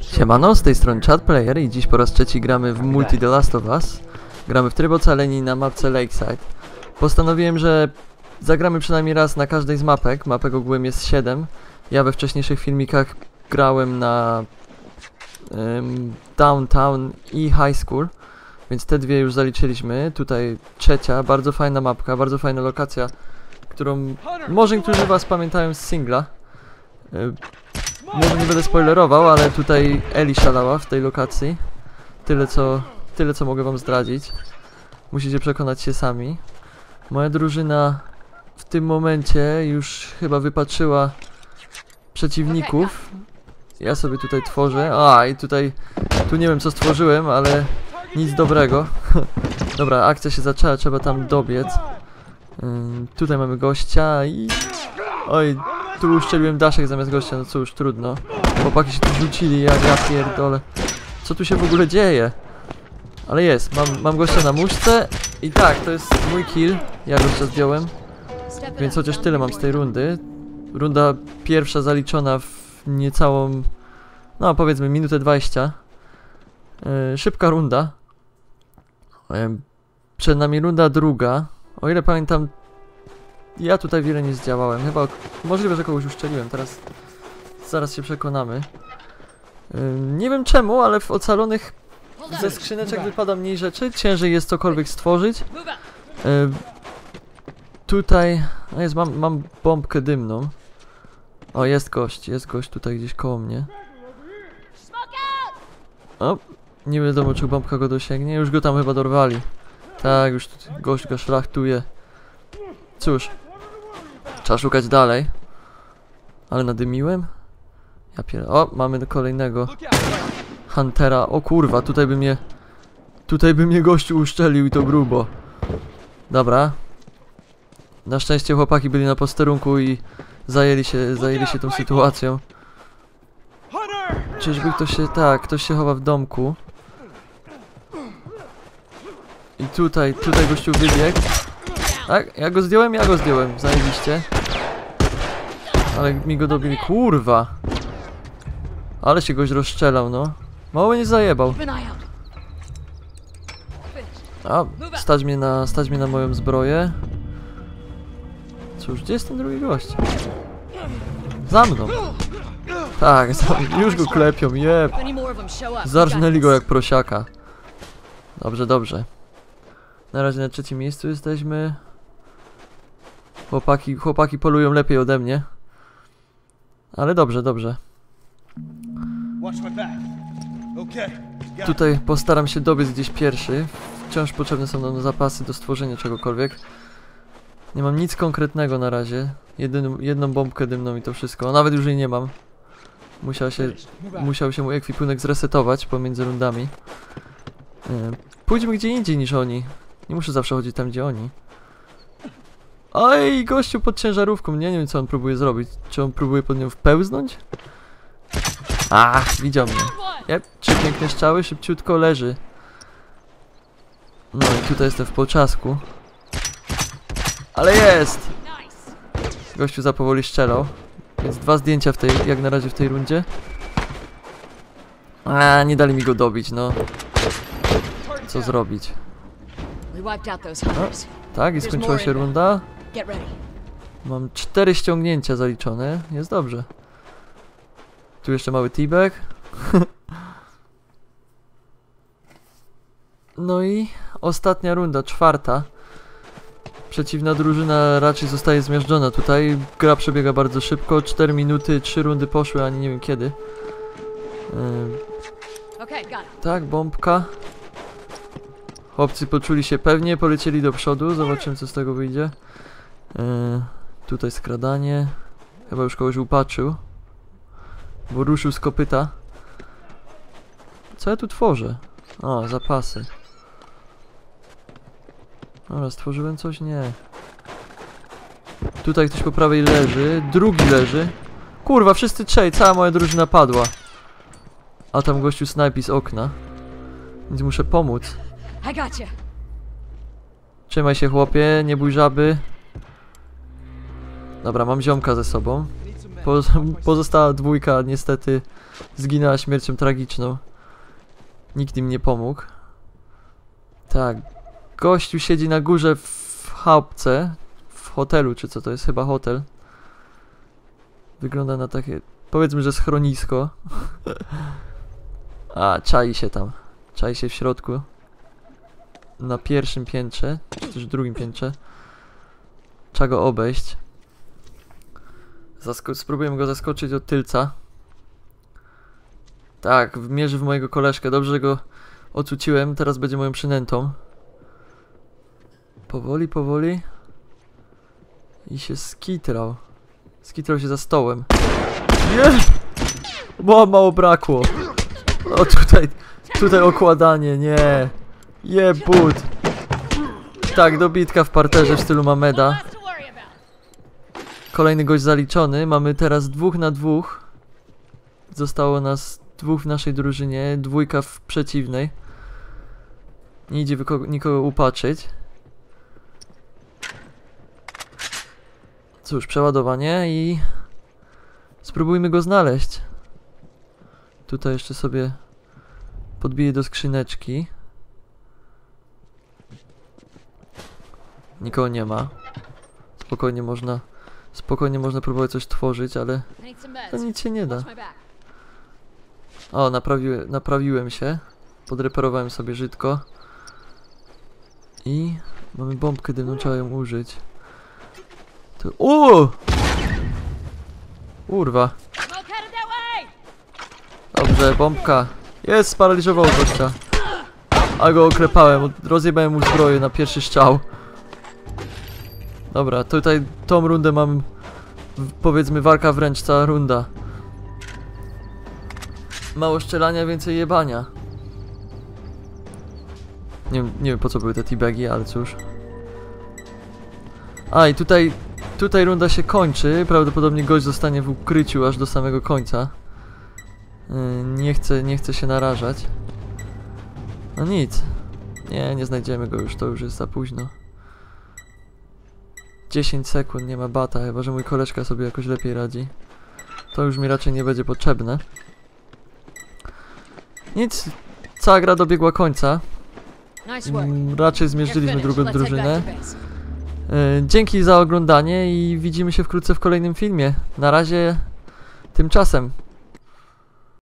Siemano, z tej strony ChatPlayer i dziś po raz trzeci gramy w Multi The Last of Us. Gramy w tryb ocaleni na mapce Lakeside. Postanowiłem, że zagramy przynajmniej raz na każdej z mapek. Mapek ogółem jest 7. Ja we wcześniejszych filmikach grałem na ym, Downtown i High School, więc te dwie już zaliczyliśmy. Tutaj trzecia, bardzo fajna mapka, bardzo fajna lokacja, którą może niektórzy z was pamiętają z singla. Może nie będę spoilerował, ale tutaj Eli szalała w tej lokacji. Tyle co, tyle co mogę wam zdradzić. Musicie przekonać się sami. Moja drużyna w tym momencie już chyba wypatrzyła przeciwników. Ja sobie tutaj tworzę. A i tutaj, tu nie wiem co stworzyłem, ale nic dobrego. Dobra, akcja się zaczęła, trzeba tam dobiec. Tutaj mamy gościa i... Oj, tu uszczeliłem daszek zamiast gościa, no cóż, trudno. Chłopaki się tu rzucili, jak ja pierdolę. Co tu się w ogóle dzieje? Ale jest, mam, mam gościa na muszce i tak, to jest mój kill. Ja gościa zdjąłem, więc chociaż tyle mam z tej rundy. Runda pierwsza zaliczona w niecałą, no powiedzmy minutę 20. Yy, szybka runda. Yy, przed nami runda druga. O ile pamiętam, ja tutaj wiele nie zdziałałem. Chyba możliwe, że kogoś uszczeliłem. Teraz zaraz się przekonamy. Nie wiem czemu, ale w ocalonych ze skrzyneczek wypada mniej rzeczy. Ciężej jest cokolwiek stworzyć. Tutaj a jest, mam, mam bombkę dymną. O, jest gość, jest gość tutaj gdzieś koło mnie. O, nie wiadomo czy bombka go dosięgnie. Już go tam chyba dorwali. Tak, już gość go szlachtuje. Cóż, trzeba szukać dalej. Ale nadymiłem? Ja pier... O, mamy kolejnego Huntera. O kurwa, tutaj by mnie... Tutaj by mnie gościu uszczelił i to grubo. Dobra. Na szczęście chłopaki byli na posterunku i zajęli się, zajęli się tą sytuacją. Czyżby ktoś się... Tak, ktoś się chowa w domku. I tutaj, tutaj gościu wybiegł. Tak, ja go zdjąłem, ja go zdjąłem, zajebiście. Ale mi go dobili, kurwa. Ale się goś rozszczelał, no. Mało nie zajebał. A, stać mnie na, stać mnie na moją zbroję. Cóż, gdzie jest ten drugi gość? Za mną. Tak, za, już go klepią, jeb. Zarżnęli go jak prosiaka. Dobrze, dobrze. Na razie na trzecim miejscu jesteśmy. Chłopaki, chłopaki polują lepiej ode mnie. Ale dobrze, dobrze. Tutaj postaram się dobiec gdzieś pierwszy. Wciąż potrzebne są nam zapasy do stworzenia czegokolwiek. Nie mam nic konkretnego na razie. Jedyn, jedną bombkę dymną i to wszystko. Nawet już jej nie mam. Musiał się, musiał się mój ekwipunek zresetować pomiędzy rundami. E, Pójdźmy gdzie indziej niż oni. Nie muszę zawsze chodzić tam, gdzie oni. Oj, gościu pod ciężarówką. Nie, nie wiem, co on próbuje zrobić. Czy on próbuje pod nią wpełznąć? Ach, widział mnie. Jep, trzy piękne strzały, szybciutko leży. No i tutaj jestem w poczasku. Ale jest! Gościu za powoli strzelał. Więc dwa zdjęcia w tej, jak na razie w tej rundzie. A, nie dali mi go dobić, no. Co zrobić? Hunters. Tak, i skończyła się runda. Mam cztery ściągnięcia zaliczone. Jest dobrze. Tu jeszcze mały t-bag. no i ostatnia runda, czwarta. Przeciwna drużyna raczej zostaje zmiażdżona tutaj. Gra przebiega bardzo szybko. 4 minuty, 3 rundy poszły, ani nie wiem kiedy. It. tak, bombka. Chłopcy poczuli się pewnie, polecieli do przodu. Zobaczymy, co z tego wyjdzie. E, tutaj skradanie. Chyba już kogoś upatrzył. Bo ruszył z kopyta. Co ja tu tworzę? O, zapasy. Dobra, stworzyłem coś? Nie. Tutaj ktoś po prawej leży. Drugi leży. Kurwa, wszyscy trzej, cała moja drużyna padła. A tam gościu snajpi z okna. Więc muszę pomóc. Trzymaj się chłopie, nie bój żaby. Dobra, mam ziomka ze sobą. Po, pozostała dwójka niestety zginęła śmiercią tragiczną. Nikt im nie pomógł. Tak. Gościu siedzi na górze w chałupce. W hotelu, czy co to jest? Chyba hotel. Wygląda na takie, powiedzmy, że schronisko. A, czai się tam. Czai się w środku. Na pierwszym piętrze, czy też drugim piętrze. Trzeba go obejść. Zasko spróbujemy go zaskoczyć od tylca. Tak, mierzy w mojego koleżkę. Dobrze, że go ocuciłem. Teraz będzie moją przynętą. Powoli, powoli. I się skitrał. Skitrał się za stołem. Nie! Bo mało brakło. O tutaj, tutaj okładanie, nie. Jebut. Tak, dobitka w parterze w stylu Mameda. Kolejny gość zaliczony. Mamy teraz dwóch na dwóch. Zostało nas dwóch w naszej drużynie, dwójka w przeciwnej. Nie idzie nikogo upatrzyć. Cóż, przeładowanie i spróbujmy go znaleźć. Tutaj jeszcze sobie podbiję do skrzyneczki. Nikogo nie ma. Spokojnie można, spokojnie można próbować coś tworzyć, ale to nic się nie da. O, naprawiłem, naprawiłem się. Podreperowałem sobie żydko. I mamy bombkę dymną, trzeba ją użyć. To... O! Urwa. Dobrze, bombka. Jest, sparaliżował gościa. A go oklepałem, rozjebałem mu zbroję na pierwszy strzał. Dobra, tutaj tą rundę mam, powiedzmy, walka wręcz, cała runda. Mało strzelania, więcej jebania. Nie, nie wiem po co były te teabagi, ale cóż. A i tutaj, tutaj runda się kończy. Prawdopodobnie gość zostanie w ukryciu aż do samego końca. Yy, Nie chcę, nie chcę się narażać. No nic. Nie, nie znajdziemy go już, to już jest za późno. 10 sekund, nie ma bata, chyba że mój koleżka sobie jakoś lepiej radzi. To już mi raczej nie będzie potrzebne. Nic, cała gra dobiegła końca. Mm, Raczej zmierzyliśmy drugą drużynę. Yy, Dzięki za oglądanie i widzimy się wkrótce w kolejnym filmie. Na razie, tymczasem.